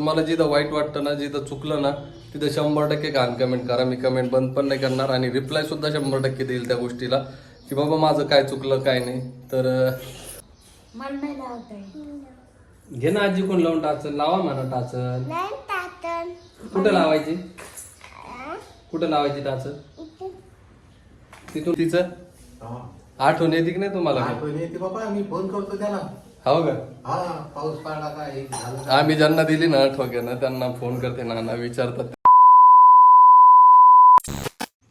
मला जिथं वाईट वाटतं ना जिथं चुकलं ना तिथं शंभर टक्के घाण कमेंट करा मी कमेंट बंद पण नाही करणार आणि रिप्लाय सुद्धा शंभर टक्के देईल त्या गोष्टीला की बाबा माझं काय चुकलं काय नाही तर. घे ना आजी कोण लावून टाचन लावा म्हणा टाकन. कुठं लावायची? कुठं लावायची इथे. तिथून तिचं. आठवण येते की नाही तुम्हाला आठवण येते बाबा मी फोन करतो त्याला हो का? हा पाऊस पडला का हे झालं का? आम्ही ज्यांना दिली ना ठोक्यानं त्यांना फोन करते नाना विचारतात.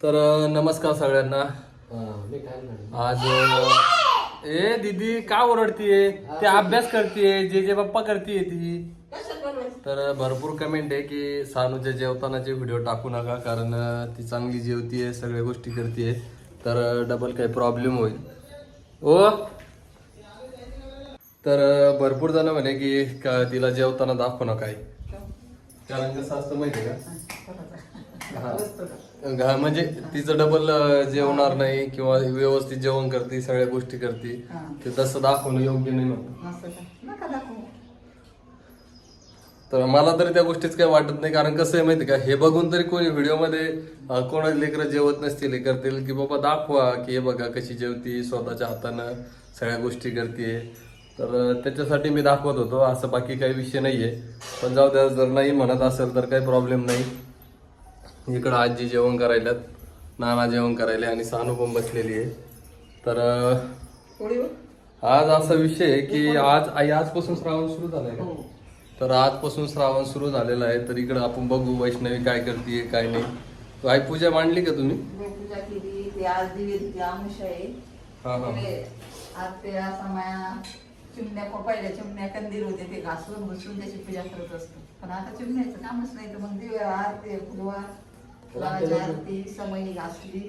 तर अं, नमस्कार सगळ्यांना. हा, मी काय म्हणतो? आज अं, ए दीदी का ओरडतीये? ते अभ्यास करतीये जे जे पप्पा करतीये ती. तर भरपूर कमेंट आहे की सानूच्या जेवतानाचे व्हिडिओ टाकू नका कारण अं, ती चांगली जेवतीये सगळ्या गोष्टी करतीये. तर डबल काही प्रॉब्लेम होईल. ओ तर भरपूर जण म्हणे की तिला जेवताना दाखवू नका काही कारण कसं असतं माहिती का? हा. म्हणजे तिचं डबल जेवणार नाही किंवा व्यवस्थित जेवण करते सगळ्या गोष्टी करते ते तसं दाखवणं योग्य नाही म्हणतो तर मला तरी त्या गोष्टीच काही वाटत नाही कारण कसं आहे माहिती का? हे बघून तरी कोणी व्हिडिओमध्ये कोणा लेकरं जेवत नसतील हे करतील की बाबा दाखवा की हे बघा कशी जेवती स्वतःच्या हातानं सगळ्या गोष्टी करते तर त्याच्यासाठी मी दाखवत होतो असं बाकी काही विषय नाहीये. पण जाऊ द्या जर नाही म्हणत असेल तर काही प्रॉब्लेम नाही. इकडं आजी जेवण करायल्यात नाना जेवण करायले आणि सानू पण बसलेली आहे. तर आज असा विषय आहे की आज आई आजपासून श्रावण सुरू झालाय का? तर आजपासून श्रावण सुरू झालेला आहे तर इकडं आपण बघू वैष्णवी काय करते काय नाही. आई पूजा मांडली का तुम्ही? पूजा केली ते आज दिवे आमुष आहे. चिमण्या पहिल्या चिमण्या कंदील होते ते घासून घुसून त्याची पूजा करत असतो. पण आता चिमण्याचं कामच नाही तर मग दिवे आरती फुलवा आरती समयी घासली.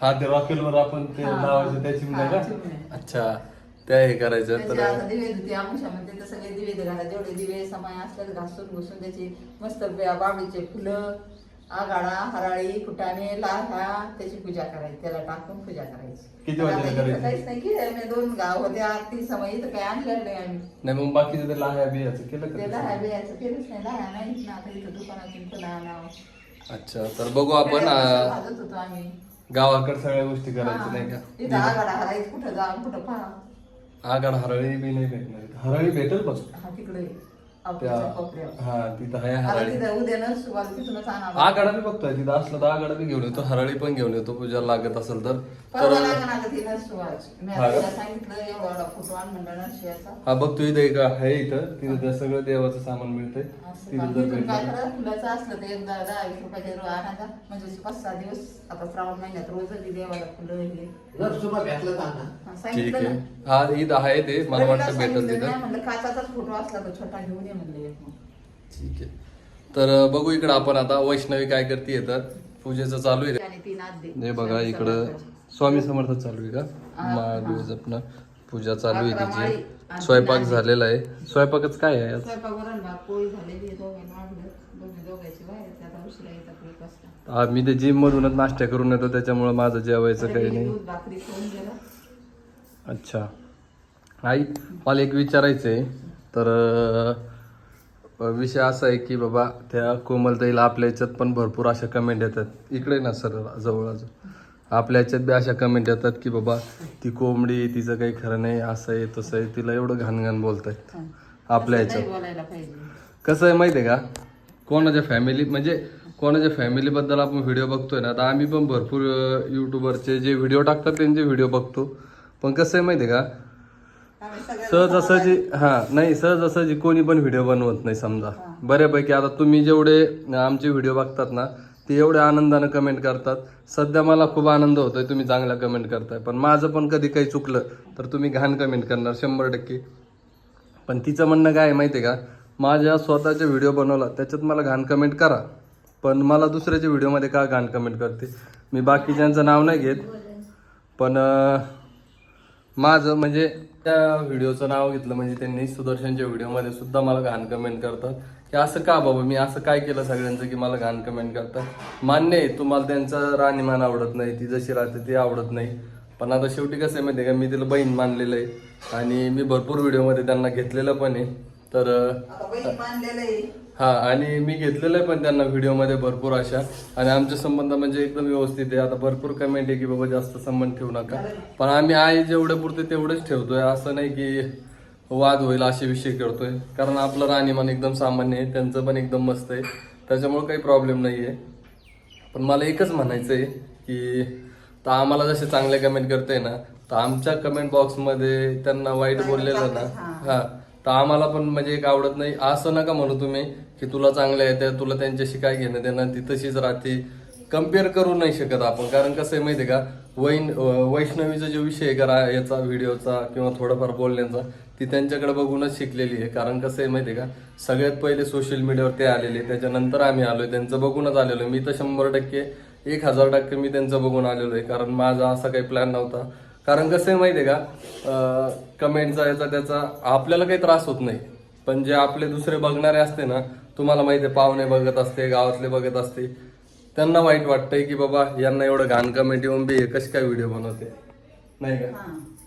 हा ते रॉकेलवर आपण ते हा, लावायचं त्या चिमण्या हा, का. अच्छा त्या हे करायचं त्याचे तर आता दिवे होते आमुषामध्ये तर सगळे दिवे घाला जेवढे दिवे समय असतात घासून घुसून त्याची मस्त बे- बाबळीचे फुलं आगाडा हराळी फुटाणे लाह्या त्याची पूजा करायची त्याला टाकून पूजा करायची. किती आता वाजेला इथं करायची? काहीच नाही की आम्ही दोन गाव होते आरती समय इथं काही आणलेलं नाही आम्ही. नाही मग बाकीचं ते लाह्या बियाचं केलं ते का लाह्या बियाचं केलंच नाही लाह्या नाहीच ना आता इथं दुकानातून आणावं. अच्छा तर बघू आपण भाजत होतो आम्ही. गावाकडे सगळ्या गोष्टी करायच्या नाही हा. का इथं आगाडा हरायचं कुठं जा कुठं पहा. आगाड हरळी बी नाही भेटणार. हरळी भेटेल बघ हा तिकडे. हा तिथं आहे हरळी. आगाडा बी बघतोय तिथं असलं तर आगाडा बी घेऊन येतो हरळी पण घेऊन येतो पूजा लागत असेल तर. हा हा बघतो इथं एक आहे इथं. तिथं ते सगळं देवाचं सामान मिळतंय. तिथं? जर फुलाचं असलं तर एकदा दहा वीस रुपयाचे आणायचा म्हणजे पाच सहा दिवस आता श्रावण महिन्यात रोज देवाला फुलं हे हा, ठीक सांगितलं आहे. हा इथं आहे ते. मला वाटतं भेटल तिथं. काचाचाच फोटो असला तर छोटा घेऊन ठीक आहे. तर बघू इकडं आपण आता वैष्णवी काय करते तर. पूजेचं चालू आहे. हे बघा इकडं स्वामी समर्थ चालू आहे का? महादेव जपणं पूजा चालू आहे तिची. स्वयंपाक. झालेला आहे. स्वयंपाकच काय आहे येतात हा मी ते जिम मधूनच नाश्ता करून येतो त्याच्यामुळे माझं जेवायचं काही नाही. अच्छा. आई मला एक विचारायचं आहे तर विषय असा आहे की बाबा त्या कोमलताईला आपल्या याच्यात पण भरपूर अशा कमेंट येतात. इकडे ना सर जवळ अजून आपल्या याच्यात बी अशा कमेंट येतात की बाबा ती कोंबडी तिचं काही खरं नाही असं आहे तसं आहे तिला एवढं घाण घाण बोलतायत आपल्या याच्यात कसं आहे माहिती आहे का? कोणाच्या फॅमिली म्हणजे कोणाच्या फॅमिलीबद्दल आपण व्हिडिओ बघतोय ना आता आम्ही पण भरपूर यूट्यूबरचे जे व्हिडिओ टाकतात त्यांचे व्हिडिओ बघतो. पण कसं आहे माहिती आहे का? आम्ही सगळ्या सहजासहजी हा नाही सहजासहजी कोणी पण व्हिडिओ बनवत नाही समजा. बऱ्यापैकी आता तुम्ही जेवढे आमचे व्हिडिओ बघतात ना ते एवढे आनंदानं कमेंट करतात. सध्या मला खूप आनंद होतोय तुम्ही चांगला कमेंट करताय. पण माझं पण कधी काही चुकलं तर तुम्ही घाण कमेंट करणार शंभर टक्के. पण तिचं म्हणणं काय आहे माहिती आहे का? माझ्या स्वतःचा व्हिडिओ बनवला त्याच्यात मला घाण कमेंट करा. पण मला दुसऱ्याच्या व्हिडिओमध्ये का घाण कमेंट करते? मी बाकीच्यांचं नाव नाही घेत. पण माझं म्हणजे त्या व्हिडिओचं नाव घेतलं म्हणजे त्यांनी सुदर्शनच्या व्हिडिओमध्ये सुद्धा मला घाण कमेंट करतात. की असं का बाबा मी असं काय केलं सगळ्यांचं की मला घाण कमेंट करतात? मान्य आहे तुम्हाला त्यांचं राहणीमान आवडत नाही ती जशी राहते ती आवडत नाही. पण आता शेवटी कसं आहे माहिती आहे का मी तिला बहीण मानलेलं आहे. आणि मी भरपूर व्हिडिओमध्ये त्यांना घेतलेलं पण आहे. तर हा आणि मी घेतलेलं आहे पण त्यांना व्हिडिओमध्ये भरपूर अशा. आणि आमचे संबंध म्हणजे एकदम व्यवस्थित आहे. आता भरपूर कमेंट आहे की बाबा जास्त संबंध ठेवू नका. पण आम्ही आहे जेवढे पुरते तेवढेच ठेवतोय. असं नाही की वाद होईल असे विषय करतोय. कारण आपलं राहणीमान एकदम सामान्य आहे. त्यांचं पण एकदम मस्त आहे. त्याच्यामुळे काही प्रॉब्लेम नाही आहे. पण मला एकच म्हणायचं आहे की तर आम्हाला जसे चांगले कमेंट करते ना तर आमच्या कमेंट बॉक्समध्ये त्यांना वाईट बोललेलं ना हा तर आम्हाला पण म्हणजे एक आवडत नाही. असं नका म्हणू तुम्ही की तुला चांगल्या येते तुला त्यांच्याशी काय घेणं देणं ती तशीच राहते. कंपेअर करू नाही शकत आपण. कारण कसं आहे माहिती आहे का? वैन वैष्णवीचा जो विषय आहे का याचा व्हिडिओचा किंवा थोडंफार बोलण्याचा ती त्यांच्याकडे बघूनच शिकलेली आहे. कारण कसं आहे माहिती आहे का? सगळ्यात पहिले सोशल मीडियावर ते आलेले त्याच्यानंतर आम्ही आलोय. त्यांचं बघूनच आलेलो आहे. मी तर शंभर टक्के एक हजार टक्के मी त्यांचं बघून आलेलो आहे. कारण माझा असा काही प्लॅन नव्हता. कारण कसं आहे माहिती आहे का कमेंटचा याचा त्याचा आपल्याला काही त्रास होत नाही. पण जे आपले दुसरे बघणारे असते ना तुम्हाला माहिती आहे पाहुणे बघत असते गावातले बघत असते त्यांना वाईट वाटतंय की बाबा यांना एवढं घाण कमेंट येऊन बी कशी काय व्हिडिओ बनवते? नाही का?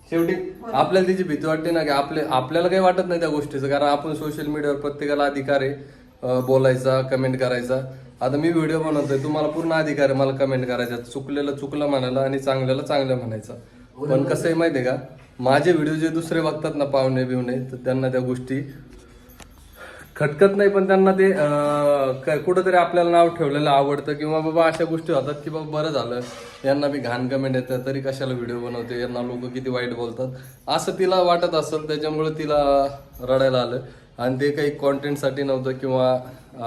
शेवटी आपल्याला तिची भीती वाटते ना की आपले आपल्याला काही वाटत नाही त्या गोष्टीचं. कारण आपण सोशल मीडियावर प्रत्येकाला अधिकार आहे बोलायचा कमेंट करायचा. आता मी व्हिडिओ बनवतोय तुम्हाला पूर्ण अधिकार आहे मला कमेंट करायचा. चुकलेलं चुकलं म्हणायला आणि चांगल्याला चांगलं म्हणायचं. पण कसं आहे माहितीये का? माझे व्हिडिओ जे दुसरे बघतात ना पाहुणे बिवणे तर त्यांना त्या गोष्टी खटकत नाही पण त्यांना ते कुठंतरी आपल्याला नाव ठेवलेलं आवडतं किंवा बाबा अशा गोष्टी होतात की बाबा बरं झालं. यांना बी घाण कमेंट येतं तरी कशाला व्हिडिओ बनवते? यांना लोक किती वाईट बोलतात. असं तिला वाटत असेल त्याच्यामुळे तिला रडायला आलं. आणि ते काही कॉन्टेंटसाठी नव्हतं किंवा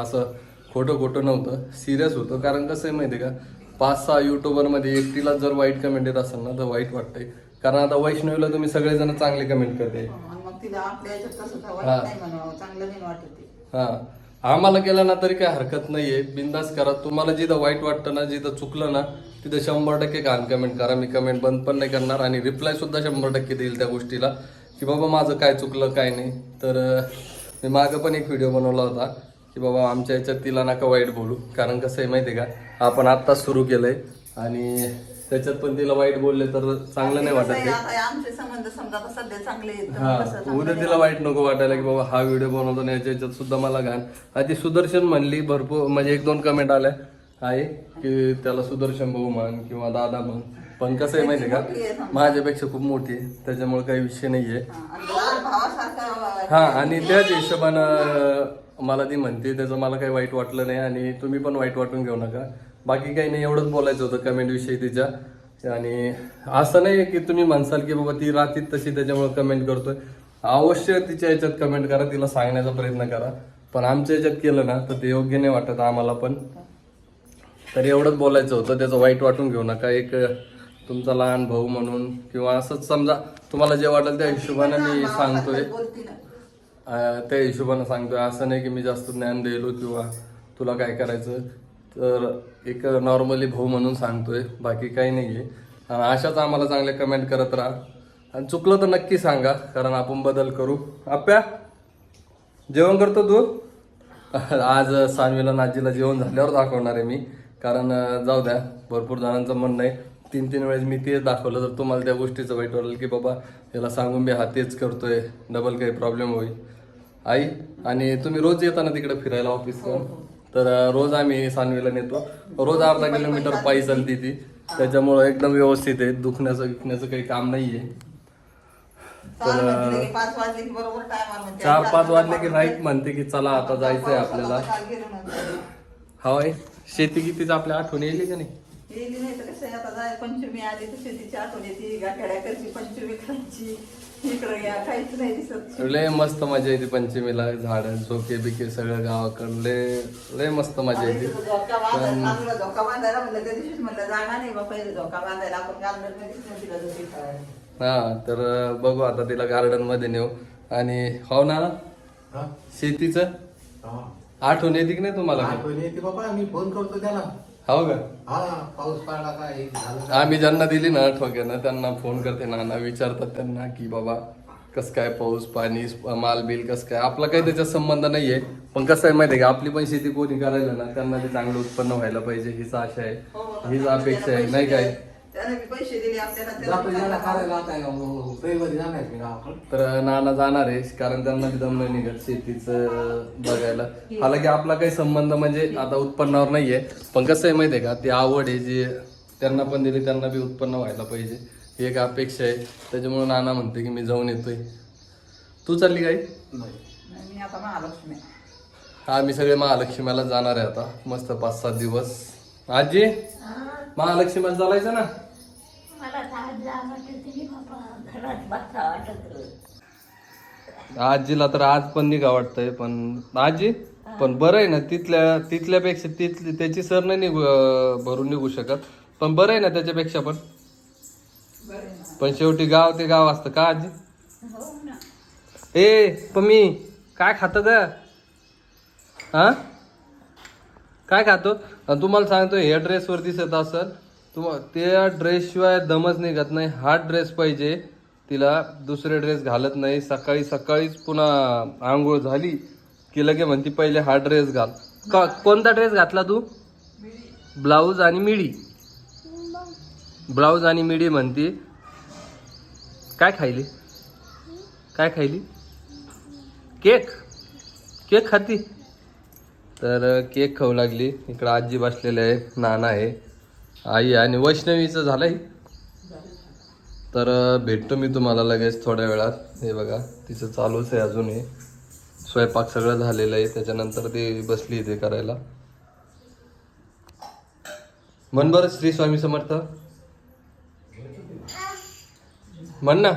असं खोटं खोटं नव्हतं. सिरियस होतं. कारण कसं आहे माहिती आहे का? पाच सहा युट्यूबरमध्ये एकटीला जर वाईट कमेंट येत असेल ना तर वाईट वाटतंय. कारण आता वैष्णवीला तुम्ही सगळेजण चांगले कमेंट करते. आणि मग तिला आपल्या याच्यात तसं काय हा. वाटत नाही म्हणावं चांगलं नाही वाटत ते. हा. आम्हाला केलं ना तरी काही हरकत नाहीये. बिंदास करा. तुम्हाला जिथं वाईट वाटतं ना जिथं चुकलं ना तिथं शंभर टक्के घाण कमेंट करा. मी कमेंट बंद पण नाही करणार आणि रिप्लाय सुद्धा शंभर टक्के देईल त्या गोष्टीला. की बाबा माझं काय चुकलं काय नाही. तर अं, मी मागं पण एक व्हिडिओ बनवला होता. की बाबा आमच्या याच्यात तिला नका वाईट बोलू. कारण कसं आहे माहिती आहे का आपण आत्ताच सुरू केलंय आणि त्याच्यात पण तिला वाईट बोलले तर चांगलं नाही वाटत आहे, ते. आता आमचे संबंध समजा आता सध्या चांगले आहेत तर हा मग कसं चांगलं उद्या नाही तिला वाईट नको वाटायला की बाबा हा व्हिडिओ बनवतो ना याच्या याच्यात सुद्धा मला घाण. आणि ती सुदर्शन म्हणली भरपूर म्हणजे एक दोन कमेंट आल्या. आहे की त्याला सुदर्शन भाऊ म्हण किंवा दादा म्हण. पण कसं आहे आहे का माझ्यापेक्षा खूप मोठी आहे त्याच्यामुळे काही विषय हा, आणि लहान भावासारखं हा आणि त्याच हिशोबानं मला ती म्हणते त्याचं मला काही वाईट वाटलं नाही आणि तुम्ही पण वाईट वाटून घेऊ नका. बाकी काही नाही एवढंच बोलायचं होतं कमेंट विषयी तिच्या. आणि असं नाही की तुम्ही म्हणसाल की बाबा ती राहती तशी त्याच्यामुळे कमेंट करतोय. अवश्य तिच्या याच्यात कमेंट करा तिला सांगण्याचा प्रयत्न करा. पण आमच्या याच्यात केलं ना तर ते योग्य नाही वाटत आम्हाला पण. तर एवढंच बोलायचं होतं त्याचं वाईट वाटून घेऊ नका. एक तुमचा लहान भाऊ म्हणून किंवा असंच समजा तुम्हाला जे वाटेल त्या हिशोबाने मी सांगतोय. त्या हिशोबानं सांगतोय असं नाही की मी जास्त ज्ञान द्यायलो किंवा तुला काय करायचं? तर एक नॉर्मली भाऊ म्हणून सांगतोय बाकी काही नाही आहे आणि अशाच आम्हाला चांगले कमेंट करत राहा. आणि चुकलं तर नक्की सांगा कारण आपण बदल करू. आप्या जेवण करतो तू? आज सानवीला नाजीला जेवण झाल्यावर दाखवणार आहे मी. कारण जाऊ द्या भरपूर जणांचं म्हणणं आहे. तीन तीन वेळेस मी तेच दाखवलं तर तुम्हाला त्या गोष्टीचं वाईट वाटेल की बाबा याला सांगून मी हा तेच करतोय डबल काही प्रॉब्लेम होईल आई आणि तुम्ही रोज येता ना तिकडे फिरायला ऑफिसला तर रोज आम्ही सानवीला नेतो रोज अर्धा किलोमीटर पायी चालती ती त्याच्यामुळं एकदम व्यवस्थित आहे दुखण्याचं विकण्याचं काही काम बरोबर टायमार म्हणते चार पाच वाजले की राईट म्हणते की चला आता जायचंय आपल्याला हवाय शेती कितीच आपल्या आठवण येईल का नाही गेली नाही तर कसं आहे, आता जाय पंचमी आली तर शेतीची आठवण येते गाठ्याड्याकडची पंचमी खायची इकडं या काहीच नाही दिसत. लय मस्त मजा येते पंचमीला झाड झोके बिके सगळं गावाकडं लय लय मस्त मजा येते. झोका बांधायला लागला, झोका बांधायला म्हणलं त्या दिवशीच म्हणलं जागा नाही बा पहिले झोका बांधायला आपण गार्डनमध्ये तिला झोपी खेळायला. हा तर बघू आता तिला गार्डनमध्ये नेऊ. आणि हो ना? हा? शेतीचं? हा. आठवण येते की नाही तुम्हाला? आठवण येते बाबा मी फोन करतो त्याला. हो का? हा हे? आम्ही ज्यांना दिली ना ठोक्यानं त्यांना फोन करते नाना विचारतात त्यांना की बाबा कस काय पाऊस पाणी माल बिल कस काय? आपला काही त्याच्यात संबंध नाहीये. पण कसं आहे माहितीये का आपली पण शेती कोणी करायला ना त्यांना ते चांगलं उत्पन्न व्हायला पाहिजे हीच आशा आहे हीच अपेक्षा आहे नाही काय? त्याने बी पैसे दिले आपल्याला जातो त्याला याला बी खायला. करायला आता रविवारी जाणार मी गावाकडे. तर नाना जाणार आहे कारण त्यांना बी दम नाही निघत शेतीचं बघायला. हालाकी आपला काही संबंध म्हणजे आता उत्पन्नावर नाहीये पण कसं आहे माहितीये का ती आवड आहे जी त्यांना पण दिली त्यांना बी उत्पन्न व्हायला पाहिजे. ही एक अपेक्षा आहे. त्याच्यामुळे नाना म्हणते की मी जाऊन येतोय. तू चालली काय नाही. नाही, मी आता महालक्ष्मी हा मी सगळे महालक्ष्मीला जाणार आहे आता. मस्त पाच सात दिवस. आजी? महालक्ष्मीला चालायचं ना? आजीला तर आज पण निघा वाटतंय पण आजी? पण बरं आहे ना तिथल्या तिथल्यापेक्षा तिथली त्याची सर नाही निघू भरून निघू शकत. पण बरं आहे ना त्याच्यापेक्षा पण. पण शेवटी गाव ते गाव असतं का आजी? हो ना. ए पण मी काय खातो ग? हा? काय खातो? आणि तुम्हाला सांगतो या ड्रेसवर दिसत असेल. तुम त्या ड्रेसशिवाय दमच निघत नाही. हा ड्रेस पाहिजे. तिला दुसरे ड्रेस घालत नाही. सकाळी सकाळीच पुन्हा आंघोळ झाली की लगे म्हणती पहिले हा ड्रेस घाल. का कोणता ड्रेस घातला तू? ब्लाऊज आणि मिडी. ब्लाऊज आणि मिडी म्हणती. काय खायली? काय खायली? केक. केक खाती. तर केक खाऊ लागली. इकडं आजी बसलेले आहे नाना आहे. आई आणि वैष्णवीचं झालंय. तर भेटतो मी तुम्हाला लगेच थोड्या वेळात. हे बघा तिचं चालूच आहे अजून हे. स्वयंपाक सगळं झालेलं आहे. त्याच्यानंतर ती बसली ते करायला. म्हण बरं श्री स्वामी समर्थ. म्हण ना.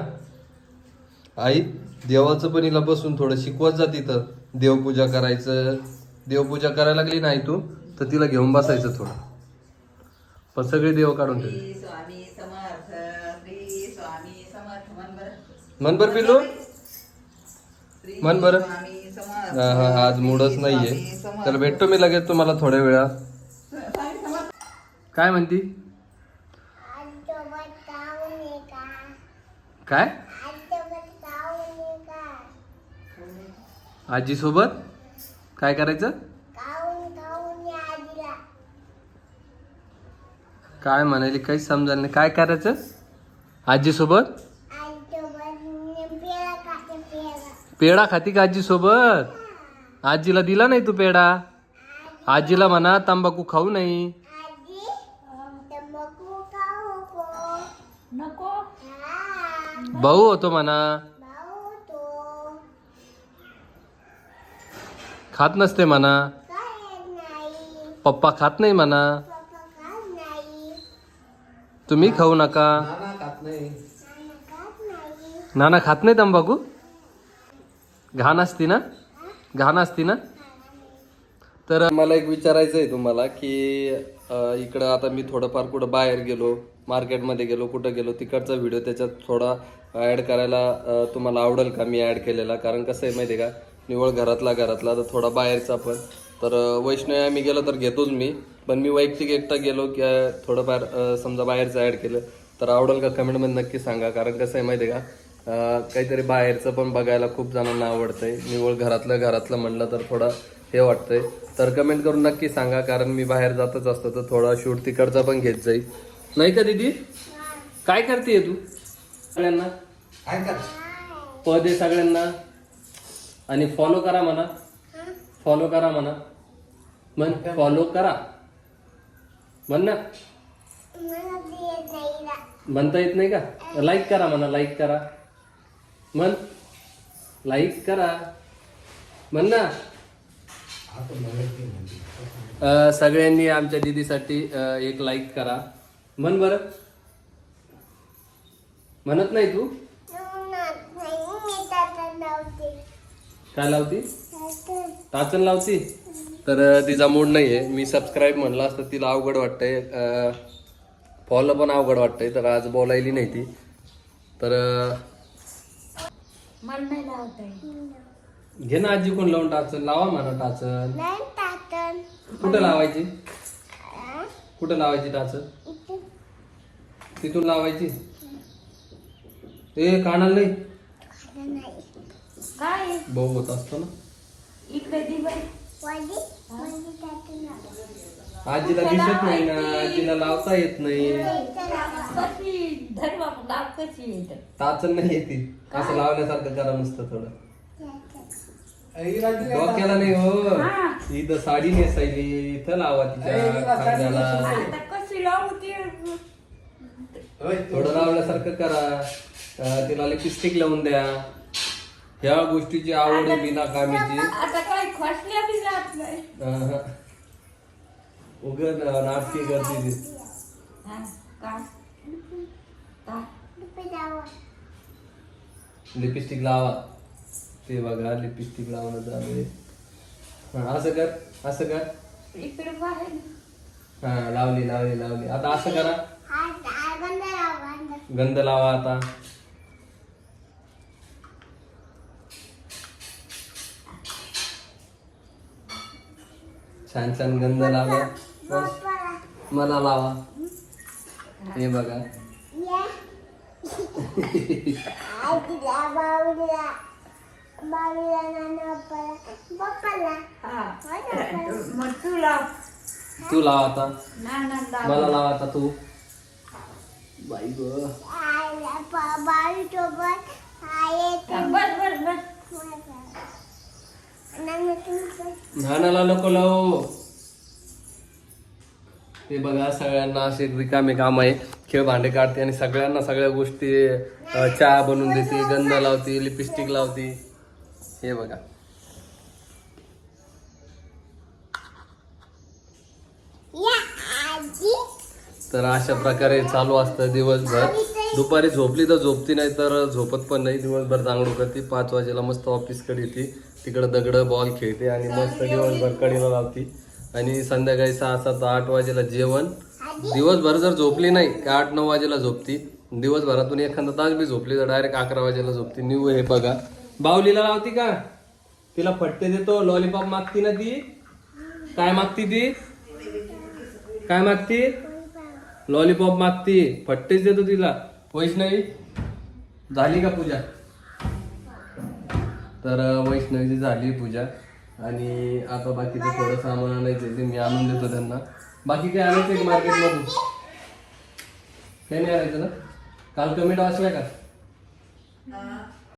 आई देवाचं पण हिला बसून थोडं शिकवत जा तिथं. देवपूजा करायचं. देवपूजा करायला लागली नाही तू? तर तिला घेऊन बसायचं थोडं. पण सगळे देव काढून ठेव श्री स्वामी समर्थ श्री स्वामी समर्थ मन बरं म्हण बरं पिल्लू? श्री मन बरं. स्वामी समर्थ हा, हा, आज मूडच नाहीये. स्वामी समर्थ. तर भेटतो मी लगेच तुम्हाला थोड्या वेळा. स्वामी समर्थ. काय म्हणती? ये का? काय? ये का? आजी सोबत काय करायचं काऊन काऊन ये आजीला काय म्हणाली काहीच समजायला नाही. काय करायचं? आजी सोबत आजोबा पेला खाते पेला पेढा खाती का आजी सोबत आजीला दिला नाही तू पेढा? आजीला म्हणा तंबाखू खाऊ नाही. भाऊ होतो म्हणा. खात नसते म्हणा. पप्पा खात नाही म्हणा. तुम्ही खाऊ नका. नाना खात नाही खात नाही तंबाखू? घाण असती ना? घाण असती ना? तर मला एक विचारायचं आहे तुम्हाला की इकडं आता मी थोडंफार कुठं बाहेर गेलो मार्केटमध्ये गेलो कुठं गेलो तिकडचा व्हिडिओ त्याच्यात थोडा ॲड करायला तुम्हाला आवडेल का मी ॲड केलेला? कारण कसं आहे माहिती आहे का निवळ घरातला घरातला तर थोडा बाहेरचा पण. तर वैष्णवी आम्ही गेलो तर घेतोच मी. पण मी वैयक्तिक एकटा गेलो की थोडंफार समजा बाहेरचं ॲड केलं तर आवडेल का कमेंटमध्ये नक्की सांगा. कारण कसं आहे माहिती आहे का काहीतरी बाहेरचं पण बघायला खूप जणांना आवडतंय. निवळ घरातलं घरातलं म्हणलं तर थोडं हे वाटतंय. तर कमेंट करून नक्की सांगा. कारण मी बाहेर जातच असतो तर थोडा शूट तिकडचा पण घेत जाईल. नाही का दीदी? काय करते तू? सगळ्यांना? काय कर? पद सगळ्यांना. आणि फॉलो करा म्हणा. फॉलो करा म्हणा. म्हण फॉलो करा. म्हण ना. म्हणता येत नाही का? लाईक करा म्हणा लाईक करा. म्हण लाईक करा. म्हण ना. सगळ्यांनी आमच्या दीदीसाठी एक लाईक करा. म्हण बरं. म्हणत नाही तू? काय लावती. टाचन लावती? तर तिचा मूड नाहीये. मी सबस्क्राईब म्हणलं असतं तिला अवघड वाटतंय. फॉलो पण अवघड वाटतंय तर आज बोलायली नाही ती. तर नाही. घे ना आजी कोण लावून टाचन लावा म्हणा नाही तातन कुठं लावायची? कुठं लावायची इथे. तिथून लावायची? ए कानाला नाही. नाही. काय? भाऊ होत असतो ना. इकडे आजीला दिसत नाही ना आजीला लावता येत नाही. टाचन नाही येते. असं लावण्यासारखं करा नुसतं थोडं. डोक्याला नाही हो. हा. इथं साडी नेसायली इथं लावा तिच्या खांद्याला. थोडं लावल्यासारखं करा. तिला लिपस्टिक लावून द्या. ह्या गोष्टीची आवड आहे बिना कामीची आता काय खोसल्या बी जात नाही अहं. उगत नाटकी करते ती हा, काय? काय? लिपस्टिक लावा। ते बघा लिपस्टिक लावणं चालू आहे हा, असं कर असं कर. इकडे हा लावली लावली लावली. आता असं करा. गंध लावा आता. छान छान गंध लावा बस. मला लावा हे बघा हा मग तू लाव तू लावा आता ना ना लाव मला लावा आता तू बाई ग बस बस बस नानाला नको लावू. ते बघा सगळ्यांना असे रिकामे काम आहे. खेळ भांडे काढते आणि सगळ्यांना सगळ्या गोष्टी चहा बनवून देते गंध लावते लिपस्टिक लावते. हे बघा. तर अशा प्रकारे चालू असतं दिवसभर. दुपारी झोपली तर झोपती नाही तर झोपत पण नाही. दिवसभर चांगलं करते. पाच वाजेला मस्त ऑफिसकडे येते. तिकडं दगड बॉल खेळते आणि मस्त दिवसभर कडीला लावते. आणि संध्याकाळी सहा सात आठ वाजेला जेवण. दिवसभर जर झोपली नाही का आठ नऊ वाजेला झोपती? दिवसभरातून एखादा तास बी झोपली तर डायरेक्ट अकरा वाजेला झोपते. न्यू हे बघा. बावलीला लावती का? तिला फट्टे देतो लॉलीपॉप मागती ना ती? काय मागती ती? काय मागती? लॉलीपॉप मागती. फट्टेच देतो तिला. वैष्णवी झाली का पूजा? तर वैष्णवीची झाली पूजा. आणि आता बाकीचं थोडं सामान आणायचं ते मी आणून देतो त्यांना. बाकी काय आणायचं मार्केटमधून काही नाही आणायचं ना? काल कमेंट असला का?